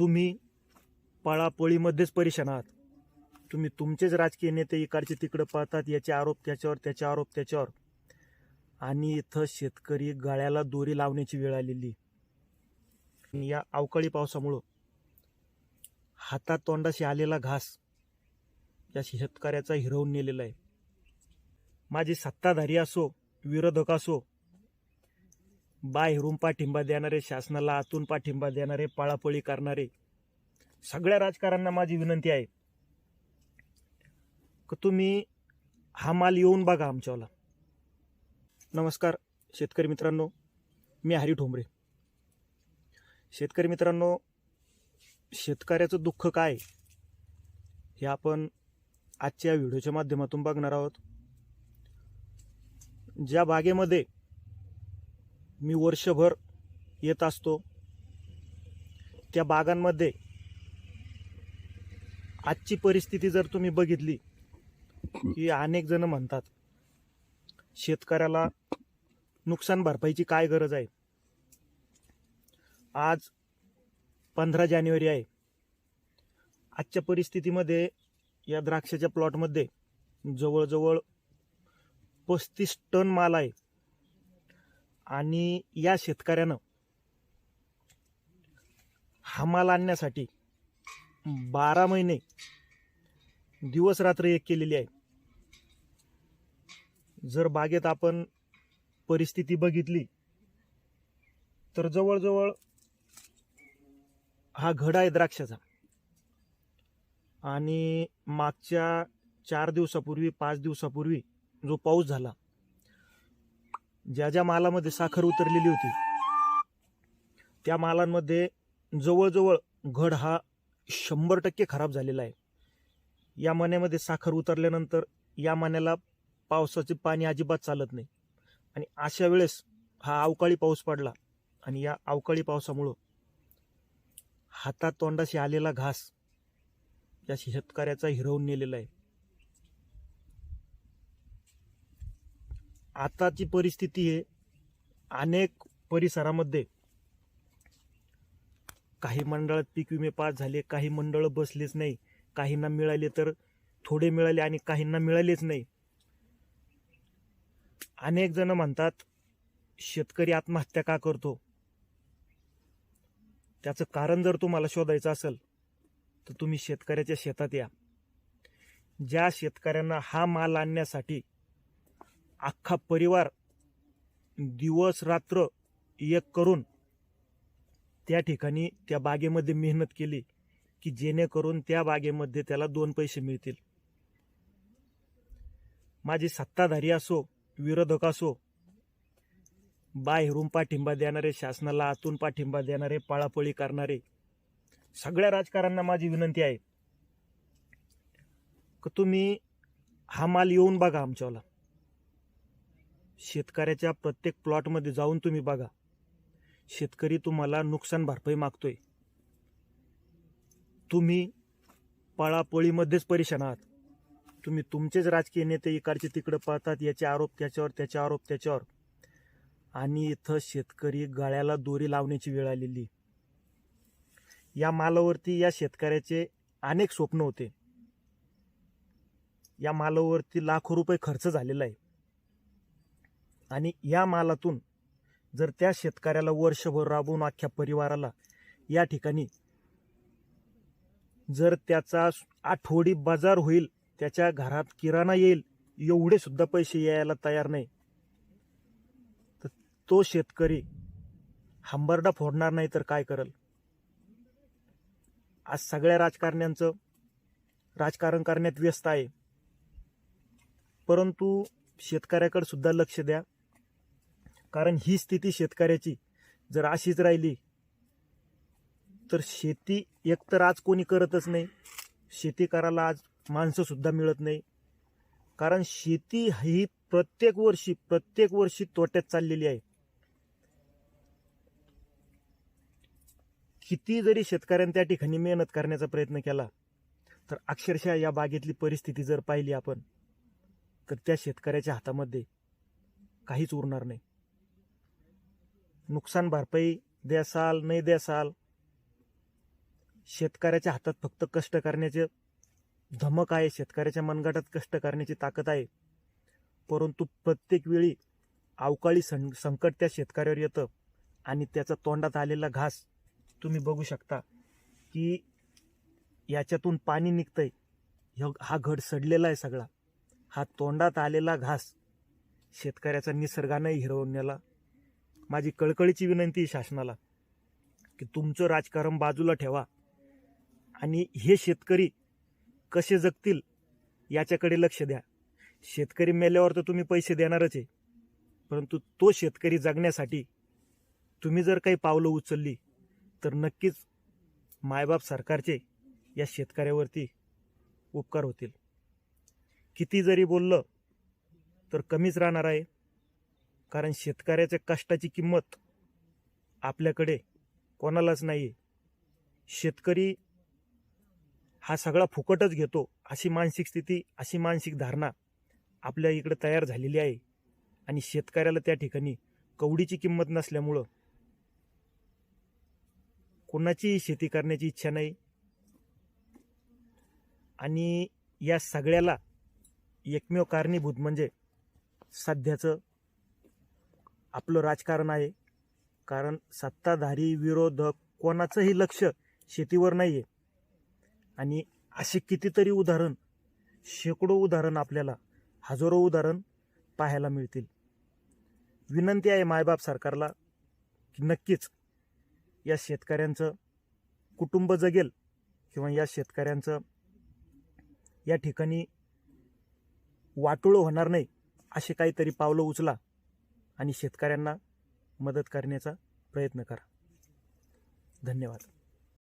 तुम्ही पळापळीमध्येच परेशान आहात. तुम्ही तुमचेच राजकीय नेते इकडचे तिकडं पळतात याचे आरोप त्याच्यावर त्याचे आरोप त्याच्यावर. आणि इथं शेतकरी गळ्याला दोरी लावण्याची वेळ आलेली. या अवकाळी पावसामुळं हातात तोंडाशी आलेला घास या शेतकऱ्याचा हिरवून नेलेला आहे. माझी सत्ताधारी असो विरोधक असो बाहेरून पाठिंबा देणारे शासनाला आतून पाठिंबा देणारे पळापळी करणारे सगळ्या राजकारणांना माझी विनंती आहे. की तुम्ही हा माल येऊन बघा आमच्यावाला. नमस्कार शेतकरी मित्रांनो मी हरी ठोंबरे. शेतकरी मित्रांनो शेतकऱ्याचं दुःख काय हे आपण आजच्या व्हिडिओच्या माध्यमातून बघणार आहोत. ज्या बागेमध्ये मी वर्षभर येत असतो. त्या बागांमध्ये आजची परिस्थिती जर तुम्ही बघितली की अनेक जण म्हणतात शेतकऱ्याला नुकसान भरपाईची काय गरज आहे? आज पंधरा जानेवारी आहे. आजच्या परिस्थितीमध्ये या द्राक्षाच्या प्लॉटमध्ये जवळजवळ पस्तीस टन माल आहे. आणि या शेतकऱ्यानं हा माल आणण्यासाठी बारा महिने दिवस रात्र एक केलेली आहे. जर बागेत आपण परिस्थिती बघितली तर जवळजवळ हा घड आहे द्राक्षाचा. आणि मागच्या चार दिवसापूर्वी पाच दिवसापूर्वी जो पाऊस झाला ज्या ज्या मालामध्ये साखर उतरलेली होती त्या मालांमध्ये जवळजवळ घड हा शंभर टक्के खराब झालेला आहे. या मण्यामध्ये साखर उतरल्यानंतर या मण्याला पावसाचे पाणी अजिबात चालत नाही. आणि अशा वेळेस हा अवकाळी पाऊस पडला आणि या अवकाळी पावसामुळं हातात तोंडाशी आलेला घास या शेतकऱ्याचा हिरवून नेलेला आहे. आताची परिस्थिती आहे अनेक परिसरामध्ये काही मंडळात पीक विमे पास झाले काही मंडळं बसलेच नाही काहींना मिळाले तर थोडे मिळाले आणि काहींना मिळालेच नाही. अनेक जण म्हणतात शेतकरी आत्महत्या का करतो? त्याचं कारण जर तुम्हाला शोधायचं असेल तर तुम्ही शेतकऱ्याच्या शेतात या. ज्या शेतकऱ्यांना हा माल आणण्यासाठी अख्खा परिवार दिवस रात्र एक करून त्या ठिकाणी त्या बागेमध्ये मेहनत केली की जेणेकरून त्या बागेमध्ये त्याला दोन पैसे मिळतील. माझी सत्ताधारी असो विरोधक असो बाहेरून पाठिंबा देणारे शासनाला आतून पाठिंबा देणारे पळापळी करणारे सगळ्या राजकारण्यांना माझी विनंती आहे की तुम्ही हा माल येऊन बघा आमच्यावाला. शेतकऱ्याच्या प्रत्येक प्लॉटमध्ये जाऊन तुम्ही बघा. शेतकरी तुम्हाला नुकसान भरपाई मागतोय. तुम्ही पळापळीमध्येच परेशान आहात. तुम्ही तुमचेच राजकीय नेते इकडचे तिकडं पळतात याचे आरोप त्याच्यावर त्याचे आरोप त्याच्यावर. आणि इथं शेतकरी गळ्याला दोरी लावण्याची वेळ आलेली. या मालावरती या शेतकऱ्याचे अनेक स्वप्न होते. या मालावरती लाखो रुपये खर्च झालेला आहे. आणि या मालातून जर त्या शेतकऱ्याला वर्षभर राबवून अख्ख्या परिवाराला या ठिकाणी जर त्याचा आठवडी बाजार होईल त्याच्या घरात किराणा येईल एवढे सुद्धा पैसे यायला तयार नाही. तर तो शेतकरी हंबरडा फोडणार नाही तर काय करल? आज सगळ्या राजकारण्यांचं राजकारण करण्यात व्यस्त आहे. परंतु शेतकऱ्याकडे सुद्धा लक्ष द्या. कारण ही स्थिती शेतकऱ्याची. जर अशीच राहिली तर शेती एकतर आज कोणी करतच नाही. शेती करायला आज माणसंसुद्धा मिळत नाही. कारण शेती ही प्रत्येक वर्षी प्रत्येक वर्षी तोट्यात चाललेली आहे. किती जरी शेतकऱ्यांनी त्या ठिकाणी मेहनत करण्याचा प्रयत्न केला तर अक्षरशः या बागेतली परिस्थिती जर पाहिली आपण तर त्या शेतकऱ्याच्या हातामध्ये काहीच उरणार नाही. नुकसान भरपाई द्यासाल नाही द्यासाल शेतकऱ्याच्या हातात फक्त कष्ट करण्याचे धमक आहे शेतकऱ्याच्या मनगटात कष्ट करण्याची ताकद आहे. परंतु प्रत्येक वेळी अवकाळी सं संकट त्या शेतकऱ्यावर येतं आणि त्याचा तोंडात आलेला घास तुम्ही बघू शकता की याच्यातून पाणी निघतंय. ह्यो- हा घड सडलेला आहे सगळा. हा तोंडात आलेला घास शेतकऱ्याचा निसर्गानंही हिरवून नेला माझी कळकळीची विनंती शासनाला की तुमचं राजकारण बाजूला ठेवा. आणि हे शेतकरी कसे जगतील याच्याकडे लक्ष द्या. शेतकरी मेल्यावर तर तुम्ही पैसे देणारच आहे परंतु तो शेतकरी जगण्यासाठी तुम्ही जर काही पावलं उचलली तर नक्कीच मायबाप सरकारचे या शेतकऱ्यावरती उपकार होतील. किती जरी बोललं तर कमीच राहणार आहे. कारण शेतकऱ्याच्या कष्टाची किंमत आपल्याकडे कोणालाच नाही शेतकरी हा सगळा फुकटच घेतो अशी मानसिक स्थिती अशी मानसिक धारणा आपल्या इकडे तयार झालेली आहे. आणि शेतकऱ्याला त्या ठिकाणी कवडीची किंमत नसल्यामुळं कोणाचीही शेती करण्याची इच्छा नाही. आणि या सगळ्याला एकमेव कारणीभूत म्हणजे सध्याचं आपलं राजकारण आहे. कारण सत्ताधारी विरोधक कोणाचंही लक्ष शेतीवर नाही आहे आणि असे कितीतरी उदाहरण शेकडो उदाहरण आपल्याला हजारो उदाहरण पाहायला मिळतील. विनंती आहे मायबाप सरकारला की नक्कीच या शेतकऱ्यांचं कुटुंब जगेल किंवा या शेतकऱ्यांचं या ठिकाणी वाटोळं होणार नाही असे काहीतरी पावलं उचला. आणि शेतकऱ्यांना मदत करण्याचा प्रयत्न करा. धन्यवाद.